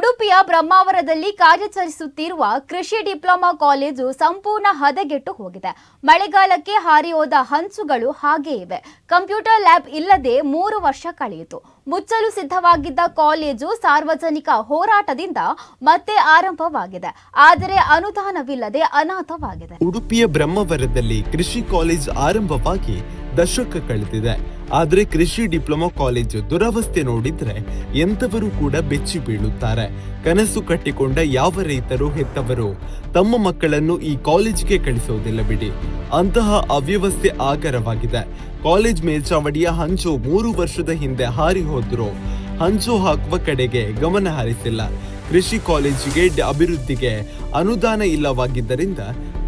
ಉಡುಪಿಯ ಬ್ರಹ್ಮಾವರದಲ್ಲಿ ಕಾರ್ಯಾಚರಿಸುತ್ತಿರುವ ಕೃಷಿ diploma college ಸಂಪೂರ್ಣ ಹದಗೆಟ್ಟು ಹೋಗಿದೆ. ಮಳೆಗಾಲಕ್ಕೆ ಹಾರಿಹೋದ ಹಂಚುಗಳು ಹಾಗೆಯೇ ಇವೆ. ಕಂಪ್ಯೂಟರ್ ಲ್ಯಾಬ್ ಇಲ್ಲದೆ ಮೂರು ವರ್ಷ ಕಳೆಯಿತು. ಮುಚ್ಚಲು ಸಿದ್ಧವಾಗಿದ್ದ ಕಾಲೇಜು ಸಾರ್ವಜನಿಕ ಹೋರಾಟದಿಂದ ಮತ್ತೆ ಆರಂಭವಾಗಿದೆ. ಆದರೆ ಅನುದಾನವಿಲ್ಲದೆ ಅನಾಥವಾಗಿದೆ. ಉಡುಪಿಯ ಬ್ರಹ್ಮವರದಲ್ಲಿ ಕೃಷಿ ಕಾಲೇಜ್ ಆರಂಭವಾಗಿ ದಶಕ ಕಳೆದಿದೆ. ಆದ್ರೆ ಕೃಷಿ ಡಿಪ್ಲೊಮಾ ಕಾಲೇಜು ದುರವಸ್ಥೆ ನೋಡಿದ್ರೆ ಎಂತವರು ಕೂಡ ಬೆಚ್ಚಿ ಬೀಳುತ್ತಾರೆ. ಕನಸು ಕಟ್ಟಿಕೊಂಡ ಯಾವ ರೈತರು ಹೆತ್ತವರು? ತಮ್ಮ ಮಕ್ಕಳನ್ನು ಈ ಕಾಲೇಜಿಗೆ ಕಳಿಸೋದಿಲ್ಲ ಬಿಡಿ. ಅಂತಹ ಅವ್ಯವಸ್ಥೆ ಆಗರವಾಗಿದೆ. ಕಾಲೇಜ್ ಮೇಲ್ಚಾವಡಿಯ ಹಂಚು ಮೂರು ವರ್ಷದ ಹಿಂದೆ ಹಾರಿ ಹೋದ್ರು. ಹಂಚು ಹಾಕುವ ಕಡೆಗೆ ಗಮನ ಹರಿಸಿಲ್ಲ. ಕೃಷಿ ಕಾಲೇಜಿಗೆ ಅಭಿವೃದ್ಧಿಗೆ ಅನುದಾನ ಇಲ್ಲವಾಗಿದ್ದರಿಂದ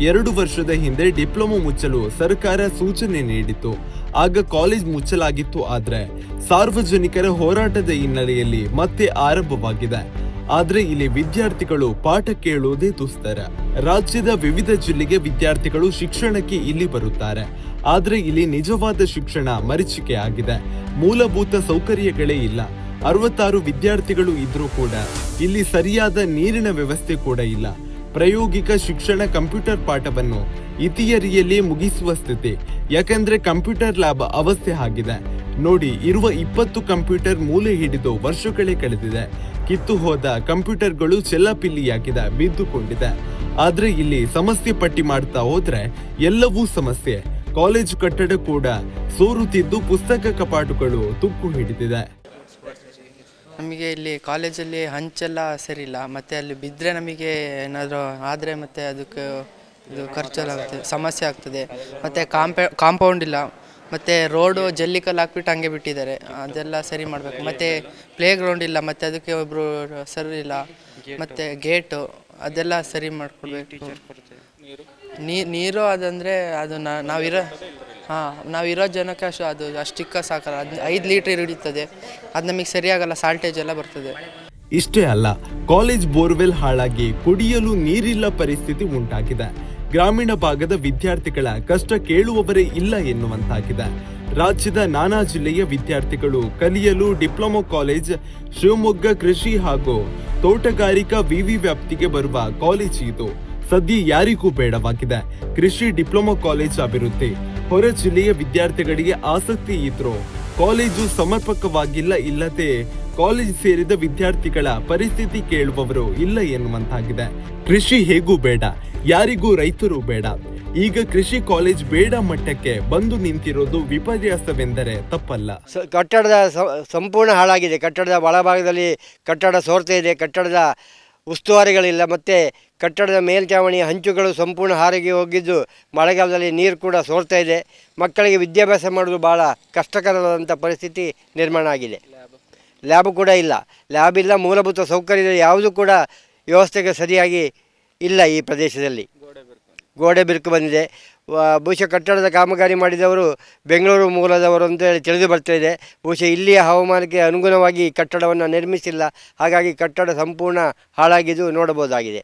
ಎರಡು ವರ್ಷದ ಹಿಂದೆ ಡಿಪ್ಲೊಮೊ ಮುಚ್ಚಲು ಸರ್ಕಾರ ಸೂಚನೆ ನೀಡಿತ್ತು. ಆಗ ಕಾಲೇಜ್ ಮುಚ್ಚಲಾಗಿತ್ತು ಆದರೆ ಸಾರ್ವಜನಿಕರ ಹೋರಾಟದ ಹಿನ್ನೆಲೆಯಲ್ಲಿ ಮತ್ತೆ ಆರಂಭವಾಗಿದೆ. ಆದರೆ ಇಲ್ಲಿ ವಿದ್ಯಾರ್ಥಿಗಳು ಪಾಠ ಕೇಳುವುದೇ ದುಸ್ತರ. ರಾಜ್ಯದ ವಿವಿಧ ಜಿಲ್ಲೆಗೆ ವಿದ್ಯಾರ್ಥಿಗಳು ಶಿಕ್ಷಣಕ್ಕೆ ಇಲ್ಲಿ ಬರುತ್ತಾರೆ. ಆದರೆ ಇಲ್ಲಿ ನಿಜವಾದ ಶಿಕ್ಷಣ ಮರೀಚಿಕೆ ಆಗಿದೆ. ಮೂಲಭೂತ ಸೌಕರ್ಯಗಳೇ ಇಲ್ಲ. ಅರವತ್ತಾರು ವಿದ್ಯಾರ್ಥಿಗಳು ಇದ್ರೂ ಕೂಡ ಇಲ್ಲಿ ಸರಿಯಾದ ನೀರಿನ ವ್ಯವಸ್ಥೆ ಕೂಡ ಇಲ್ಲ. ಪ್ರಾಯೋಗಿಕ ಶಿಕ್ಷಣ ಕಂಪ್ಯೂಟರ್ ಪಾಠವನ್ನು ಇತಿಯರಿಯಲ್ಲಿ ಮುಗಿಸುವ ಸ್ಥಿತಿ. ಯಾಕಂದ್ರೆ ಕಂಪ್ಯೂಟರ್ ಲ್ಯಾಬ್ ಅವಸ್ಥೆ ಆಗಿದೆ. ನೋಡಿ, ಇರುವ ಇಪ್ಪತ್ತು ಕಂಪ್ಯೂಟರ್ ಮೂಲೆ ಹಿಡಿದು ವರ್ಷಗಳೇ ಕಳೆದಿದೆ. ಕಿತ್ತು ಹೋದ ಕಂಪ್ಯೂಟರ್ಗಳು ಚೆಲ್ಲಪಿಲ್ಲಿಯಾಗಿದೆ, ಬಿದ್ದುಕೊಂಡಿದೆ. ಆದ್ರೆ ಇಲ್ಲಿ ಸಮಸ್ಯೆ ಪಟ್ಟಿ ಮಾಡ್ತಾ ಹೋದ್ರೆ ಎಲ್ಲವೂ ಸಮಸ್ಯೆ. ಕಾಲೇಜು ಕಟ್ಟಡ ಕೂಡ ಸೋರುತ್ತಿದ್ದು ಪುಸ್ತಕ ಕಪಾಟುಗಳು ತುಕ್ಕು ಹಿಡಿದಿದೆ. ನಮಗೆ ಇಲ್ಲಿ ಕಾಲೇಜಲ್ಲಿ ಹಂಚೆಲ್ಲ ಸರಿಯಿಲ್ಲ. ಮತ್ತು ಅಲ್ಲಿ ಬಿದ್ದರೆ ನಮಗೆ ಏನಾದರೂ ಆದರೆ ಮತ್ತು ಅದಕ್ಕೆ ಇದು ಖರ್ಚೆಲ್ಲ ಆಗುತ್ತೆ ಸಮಸ್ಯೆ ಆಗ್ತದೆ. ಮತ್ತು ಕಾಂಪೆ ಕಾಂಪೌಂಡ್ ಇಲ್ಲ. ಮತ್ತು ರೋಡು ಜಲ್ಲಿಕಲ್ಲು ಹಾಕ್ಬಿಟ್ಟು ಹಂಗೆ ಬಿಟ್ಟಿದ್ದಾರೆ. ಅದೆಲ್ಲ ಸರಿ ಮಾಡಬೇಕು. ಮತ್ತು ಪ್ಲೇ ಗ್ರೌಂಡ್ ಇಲ್ಲ. ಮತ್ತು ಅದಕ್ಕೆ ಒಬ್ಬರು ಸರ್ ಇಲ್ಲ. ಮತ್ತು ಗೇಟು ಅದೆಲ್ಲ ಸರಿ ಮಾಡಿಕೊಡ್ಬೇಕು. ನೀರು? ನೀರು ಅದಂದರೆ ಅದು ನಾವಿರೋ ಹಾಂ, ನಾವಿರೋ ಜನಕ್ಕೆ ಅಷ್ಟು ಅದು ಅಷ್ಟಿಕ್ಕ ಸಾಕಲ್ಲ. ಅದು ಐದು ಲೀಟ್ರ್ ಹಿಡಿತದೆ ಅದು ನಮಗೆ ಸರಿಯಾಗಲ್ಲ, ಸಾಲ್ಟೇಜ್ ಎಲ್ಲ ಬರ್ತದೆ. ಇಷ್ಟೇ ಅಲ್ಲ, ಕಾಲೇಜ್ ಬೋರ್ವೆಲ್ ಹಾಳಾಗಿ ಕುಡಿಯಲು ನೀರಿಲ್ಲ ಪರಿಸ್ಥಿತಿ ಉಂಟಾಗಿದೆ. ಗ್ರಾಮೀಣ ಭಾಗದ ವಿದ್ಯಾರ್ಥಿಗಳ ಕಷ್ಟ ಕೇಳುವವರೇ ಇಲ್ಲ ಎನ್ನುವಂತಾಗಿದೆ. ರಾಜ್ಯದ ನಾನಾ ಜಿಲ್ಲೆಯ ವಿದ್ಯಾರ್ಥಿಗಳು ಕಲಿಯಲು ಡಿಪ್ಲೊಮಾ ಕಾಲೇಜ್, ಶಿವಮೊಗ್ಗ ಕೃಷಿ ಹಾಗೂ ತೋಟಗಾರಿಕಾ ವಿವಿ ವ್ಯಾಪ್ತಿಗೆ ಬರುವ ಕಾಲೇಜ್ ಇದು. ಸದ್ಯ ಯಾರಿಗೂ ಬೇಡವಾಗಿದೆ. ಕೃಷಿ ಡಿಪ್ಲೊಮಾ ಕಾಲೇಜ್ ಅಭಿವೃದ್ಧಿ. ಹೊರ ಜಿಲ್ಲೆಯ ವಿದ್ಯಾರ್ಥಿಗಳಿಗೆ ಆಸಕ್ತಿ ಇದ್ರು ಕಾಲೇಜು ಸಮರ್ಪಕವಾಗಿಲ್ಲ ಇಲ್ಲದೆ ಕಾಲೇಜ್ ಸೇರಿದ ವಿದ್ಯಾರ್ಥಿಗಳ ಪರಿಸ್ಥಿತಿ ಕೇಳುವವರು ಇಲ್ಲ ಎನ್ನುವಂತಾಗಿದೆ. ಕೃಷಿ ಹೇಗೂ ಬೇಡ, ಯಾರಿಗೂ ರೈತರು ಬೇಡ. ಈಗ ಕೃಷಿ ಕಾಲೇಜ್ ಬೇಡ ಮಟ್ಟಕ್ಕೆ ಬಂದು ನಿಂತಿರೋದು ವಿಪರ್ಯಾಸವೆಂದರೆ ತಪ್ಪಲ್ಲ. ಕಟ್ಟಡದ ಸಂಪೂರ್ಣ ಹಾಳಾಗಿದೆ. ಕಟ್ಟಡದ ಒಳಭಾಗದಲ್ಲಿ ಕಟ್ಟಡ ಸೋರ್ತಾ ಇದೆ. ಕಟ್ಟಡದ ಉಸ್ತುವಾರಿಗಳಿಲ್ಲ. ಮತ್ತು ಕಟ್ಟಡದ ಮೇಲ್ಛಾವಣಿಯ ಹಂಚುಗಳು ಸಂಪೂರ್ಣ ಹಾರಿಗೆ ಹೋಗಿದ್ದು ಮಳೆಗಾಲದಲ್ಲಿ ನೀರು ಕೂಡ ಸೋರ್ತಾ ಇದೆ. ಮಕ್ಕಳಿಗೆ ವಿದ್ಯಾಭ್ಯಾಸ ಮಾಡೋದು ಭಾಳ ಕಷ್ಟಕರವಾದಂಥ ಪರಿಸ್ಥಿತಿ ನಿರ್ಮಾಣ ಆಗಿದೆ. ಲ್ಯಾಬ್ ಕೂಡ ಇಲ್ಲ. ಲ್ಯಾಬ್ ಇಲ್ಲ, ಮೂಲಭೂತ ಸೌಕರ್ಯ ಯಾವುದು ಕೂಡ ವ್ಯವಸ್ಥೆಗೆ ಸರಿಯಾಗಿ ಇಲ್ಲ ಈ ಪ್ರದೇಶದಲ್ಲಿ. ಗೋಡೆ ಬಿರುಕು ಬಂದಿದೆ. ಬಹುಶಃ ಕಟ್ಟಡದ ಕಾಮಗಾರಿ ಮಾಡಿದವರು ಬೆಂಗಳೂರು ಮೂಲದವರು ಅಂತ ಹೇಳಿ ತಿಳಿದು ಬರ್ತಾ ಇದೆ. ಬಹುಶಃ ಇಲ್ಲಿಯ ಹವಾಮಾನಕ್ಕೆ ಅನುಗುಣವಾಗಿ ಕಟ್ಟಡವನ್ನು ನಿರ್ಮಿಸಿಲ್ಲ. ಹಾಗಾಗಿ ಕಟ್ಟಡ ಸಂಪೂರ್ಣ ಹಾಳಾಗಿದ್ದು ನೋಡಬಹುದಾಗಿದೆ.